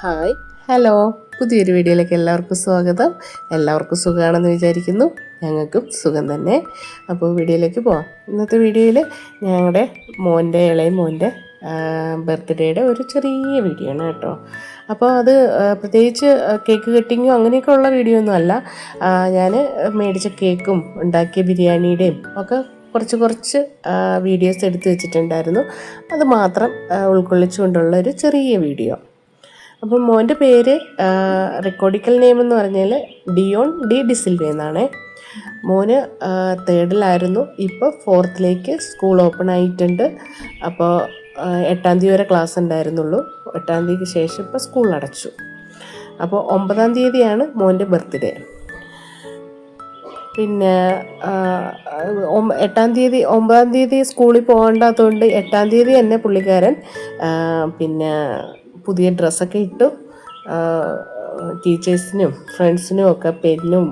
Hi. Hello പുതിയൊരു വീഡിയോയിലേക്ക് എല്ലാവർക്കും സ്വാഗതം. എല്ലാവർക്കും സുഖമാണെന്ന് വിചാരിക്കുന്നു. ഞങ്ങൾക്കും സുഖം തന്നെ. അപ്പോൾ വീഡിയോയിലേക്ക് പോവാം. ഇന്നത്തെ വീഡിയോയിൽ ഞങ്ങളുടെ മോന്റെ ഇളയ മോന്റെ ബർത്ത്ഡേയുടെ ഒരു ചെറിയ വീഡിയോ ആണ് കേട്ടോ. അപ്പോൾ അത് പ്രത്യേകിച്ച് കേക്ക് കട്ടിങ്ങും അങ്ങനെയൊക്കെ ഉള്ള വീഡിയോ ഒന്നും അല്ല. ഞാൻ മേടിച്ച കേക്കും ഉണ്ടാക്കിയ ബിരിയാണിയുടെയും ഒക്കെ കുറച്ച് കുറച്ച് വീഡിയോസ് എടുത്തു വെച്ചിട്ടുണ്ടായിരുന്നു. അത് മാത്രം ഉൾക്കൊള്ളിച്ചുകൊണ്ടുള്ള ഒരു ചെറിയ വീഡിയോ. അപ്പം മോന്റെ പേര് റെക്കോർഡിക്കൽ നെയിം എന്ന് പറഞ്ഞാൽ ഡിയോൺ ഡി ഡിസിൽവ എന്നാണ്. മോന് തേർഡിലായിരുന്നു ഇപ്പോൾ ഫോർത്തിലേക്ക് സ്കൂൾ ഓപ്പൺ ആയിട്ടുണ്ട്. അപ്പോൾ എട്ടാം തീയതി വരെ ക്ലാസ് ഉണ്ടായിരുന്നുള്ളൂ. എട്ടാം തീയതിക്ക് ശേഷം ഇപ്പോൾ സ്കൂൾ അടച്ചു. അപ്പോൾ ഒമ്പതാം തീയതിയാണ് മോന്റെ ബർത്ത്ഡേ പിന്നെ എട്ടാം തീയതി ഒമ്പതാം തീയതി സ്കൂളിൽ പോകേണ്ടാത്തതുകൊണ്ട് എട്ടാം തീയതി തന്നെ പുള്ളിക്കാരൻ പിന്നെ പുതിയ ഡ്രസ്സൊക്കെ ഇട്ട്. ടീച്ചേഴ്സിനും ഫ്രണ്ട്സിനും ഒക്കെ പെന്നും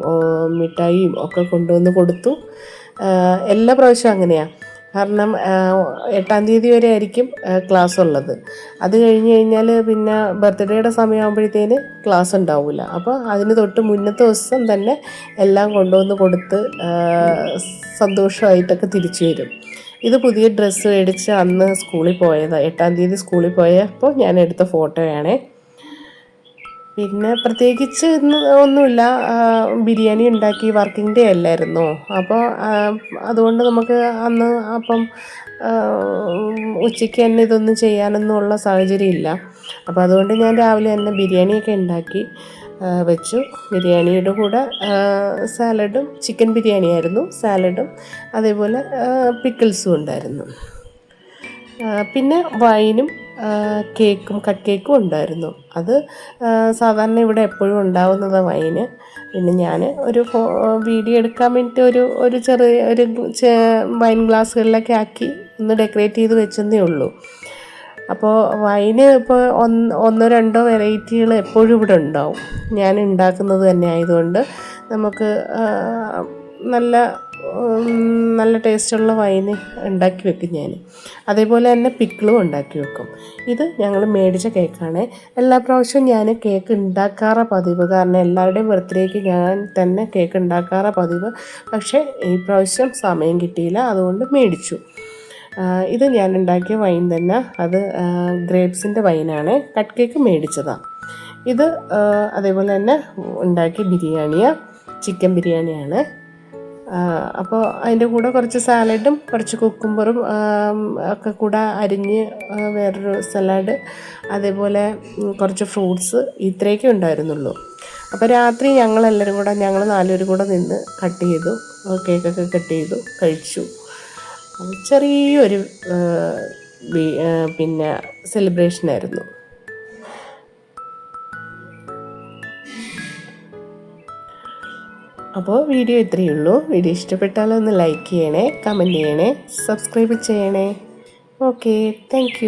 മിഠായിയും ഒക്കെ കൊണ്ടുവന്ന് കൊടുത്തു. എല്ലാ പ്രാവശ്യവും അങ്ങനെയാണ് കാരണം എട്ടാം തീയതി വരെ ആയിരിക്കും ക്ലാസ് ഉള്ളത് അത് കഴിഞ്ഞ് കഴിഞ്ഞാൽ പിന്നെ ബർത്ത്ഡേയുടെ സമയമാകുമ്പോഴത്തേന് ക്ലാസ് ഉണ്ടാവില്ല അപ്പോൾ അതിന് തൊട്ട് മുന്നത്തെ ദിവസം തന്നെ എല്ലാം കൊണ്ടുവന്ന് കൊടുത്ത് സന്തോഷമായിട്ടൊക്കെ തിരിച്ചു വരും. ഇത് പുതിയ ഡ്രസ്സ് മേടിച്ച് അന്ന് സ്കൂളിൽ പോയത്. എട്ടാം തീയതി സ്കൂളിൽ പോയപ്പോൾ ഞാൻ എടുത്ത ഫോട്ടോയാണ് പിന്നെ പ്രത്യേകിച്ച് ഇന്ന് ഒന്നുമില്ല. ബിരിയാണി ഉണ്ടാക്കി വർക്കിംഗ് ഡേ അല്ലായിരുന്നു. അപ്പോൾ അതുകൊണ്ട് നമുക്ക് അന്ന് അപ്പം ഉച്ചയ്ക്ക് തന്നെ ഇതൊന്നും ചെയ്യാനൊന്നും ഉള്ള സാഹചര്യം ഇല്ല. അപ്പോൾ അതുകൊണ്ട് ഞാൻ രാവിലെ തന്നെ ബിരിയാണിയൊക്കെ ഉണ്ടാക്കി. വെച്ചു. ബിരിയാണിയുടെ കൂടെ സാലഡും ചിക്കൻ ബിരിയാണി ആയിരുന്നു. സാലഡും അതേപോലെ പിക്കിൾസും ഉണ്ടായിരുന്നു. പിന്നെ വൈനും കേക്കും കട്ട് കേക്കും ഉണ്ടായിരുന്നു. അത് സാധാരണ ഇവിടെ എപ്പോഴും ഉണ്ടാവുന്നത് വൈന്. പിന്നെ ഞാൻ ഒരു വീഡിയോ എടുക്കാൻ വേണ്ടിയിട്ട് ഒരു ഒരു ചെറിയ ഒരു വൈൻ ഗ്ലാസ്സുകളിലൊക്കെ ആക്കി ഒന്ന് ഡെക്കറേറ്റ് ചെയ്ത് വെച്ചെന്നേ ഉള്ളൂ. അപ്പോൾ വൈന് ഇപ്പോൾ ഒന്ന് ഒന്നോ രണ്ടോ വെറൈറ്റികൾ എപ്പോഴും ഇവിടെ ഉണ്ടാവും. ഞാൻ ഉണ്ടാക്കുന്നത് തന്നെ ആയതുകൊണ്ട് നമുക്ക് നല്ല നല്ല ടേസ്റ്റുള്ള വൈന് ഉണ്ടാക്കി വെക്കും ഞാൻ. അതേപോലെ തന്നെ പിക്കിളും ഉണ്ടാക്കി വെക്കും. ഇത് ഞങ്ങൾ മേടിച്ച കേക്കാണ് എല്ലാ പ്രാവശ്യവും ഞാൻ കേക്ക് ഉണ്ടാക്കാറ പതിവ്. കാരണം എല്ലാവരുടെയും ബർത്ത്ഡേക്ക് ഞാൻ തന്നെ കേക്ക് ഉണ്ടാക്കാറ പതിവ്. പക്ഷേ ഈ പ്രാവശ്യം സമയം കിട്ടിയില്ല. അതുകൊണ്ട് മേടിച്ചു. ഇത് ഞാൻ ഉണ്ടാക്കിയ വൈൻ തന്നെ. അത് ഗ്രേപ്സിന്റെ വൈനാണ് കട്ട് കേക്ക് മേടിച്ചതാണ് ഇത് അതേപോലെ തന്നെ ഉണ്ടാക്കിയ ബിരിയാണിയാണ് ചിക്കൻ ബിരിയാണിയാണ് അപ്പോൾ അതിന്റെ കൂടെ കുറച്ച് സാലഡും കുറച്ച് കുക്കുംബറും ഒക്കെ കൂടെ അരിഞ്ഞ് വേറൊരു സലാഡ് അതേപോലെ കുറച്ച് ഫ്രൂട്ട്സ് ഇത്രയൊക്കെ ഉണ്ടായിരുന്നുള്ളൂ. അപ്പോൾ രാത്രി ഞങ്ങളെല്ലാവരും കൂടെ ഞങ്ങൾ നാലുപേരും കൂടെ നിന്ന് കട്ട് ചെയ്തു കേക്കൊക്കെ കട്ട് ചെയ്തു കഴിച്ചു. ചെറിയൊരു പിന്നെ സെലിബ്രേഷൻ ആയിരുന്നു. അപ്പോൾ വീഡിയോ ഇത്രയേ ഉള്ളൂ. വീഡിയോ ഇഷ്ടപ്പെട്ടാൽ ഒന്ന് ലൈക്ക് ചെയ്യണേ കമന്റ് ചെയ്യണേ സബ്സ്ക്രൈബ് ചെയ്യണേ. Okay thank